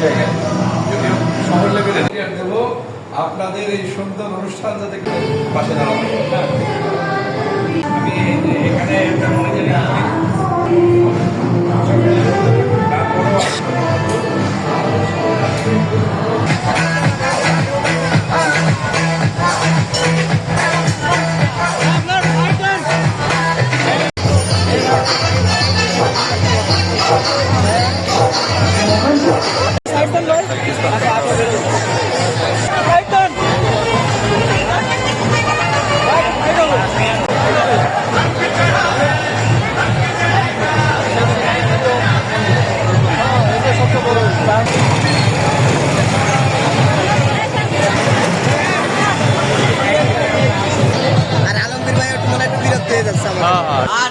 জায়গায় যদিও আপনাদের এই সুন্দর অনুষ্ঠান যাতে পাশে দাঁড়াবে আমি এখানে হয় হয়ে যাচ্ছে আর.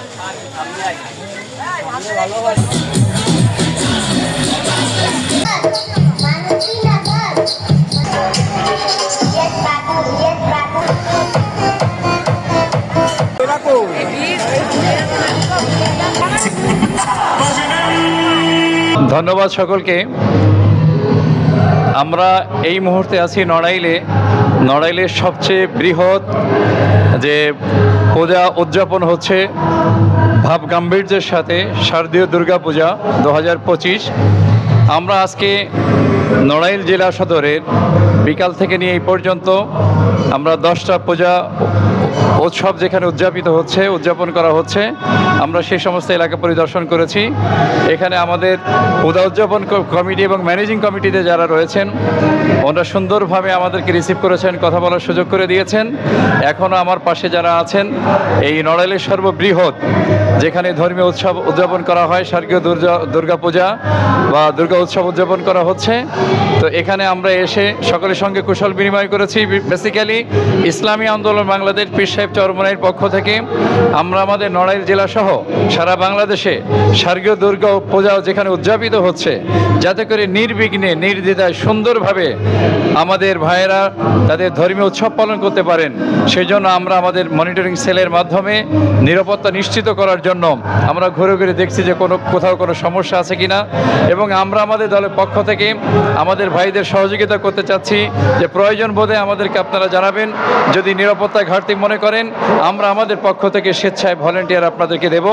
ধন্যবাদ সকলকে। আমরা এই মুহূর্তে আছি নড়াইলে। নড়াইলের সবচেয়ে বৃহৎ যে পূজা উদযাপন হচ্ছে ভাব গাম্ভীর্যের সাথে শারদীয় দুর্গা পূজা দু হাজার পঁচিশ। আমরা আজকে নড়াইল জেলা সদরের বিকাল থেকে নিয়ে এই পর্যন্ত আমরা দশটা পূজা উৎসব যেখানে উদযাপিত হচ্ছে, উদযাপন করা হচ্ছে, আমরা সেই সমস্ত এলাকা পরিদর্শন করেছি। এখানে আমাদের পূজা উদযাপন কমিটি এবং ম্যানেজিং কমিটিতে যারা রয়েছেন, ওনারা সুন্দরভাবে আমাদেরকে রিসিভ করেছেন, কথা বলার সুযোগ করে দিয়েছেন। এখনও আমার পাশে যারা আছেন, এই নড়াইলের সর্ববৃহৎ, যেখানে ধর্মীয় উৎসব উদযাপন করা হয়, স্বর্গীয় দুর্গা পূজা বা দুর্গা উৎসব উদযাপন করা হচ্ছে। তো এখানে আমরা এসে সকলের সঙ্গে কুশল বিনিময় করেছি। বেসিক্যালি ইসলামী আন্দোলন বাংলাদেশ সাহেব চরমনাইয়ের পক্ষ থেকে আমরা আমাদের নড়াইল জেলা সহ সারা বাংলাদেশে স্বর্গীয় দুর্গা পূজা যেখানে উদযাপিত হচ্ছে, যাতে করে নির্বিঘ্নে, নির্দ্বিধায় সুন্দরভাবে আমাদের ভাইয়েরা তাদের ধর্মীয় উৎসব পালন করতে পারেন। সেই জন্য আমরা আমাদের মনিটরিং সেলের মাধ্যমে নিরাপত্তা নিশ্চিত করার জন্য আমরা ঘুরে ঘুরে দেখছি যে কোনো, কোথাও কোনো সমস্যা আছে কিনা। এবং আমরা আমাদের দলের পক্ষ থেকে আমাদের ভাইদের সহযোগিতা করতে চাচ্ছি যে প্রয়োজন বোধে আমাদেরকে আপনারা জানাবেন। যদি নিরাপত্তা ঘাটতি মনে করেন, আমরা আমাদের পক্ষ থেকে স্বেচ্ছায় ভলেন্টিয়ার আপনাদেরকে দেব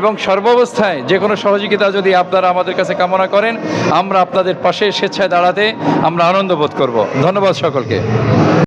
এবং সর্বাবস্থায় যে কোনো সহযোগিতা যদি আপনারা আমাদের কাছে কামনা করেন, আমরা আপনাদের পাশে স্বেচ্ছায় দাঁড়াতে আমরা আনন্দ বোধ করব। ধন্যবাদ সকলকে।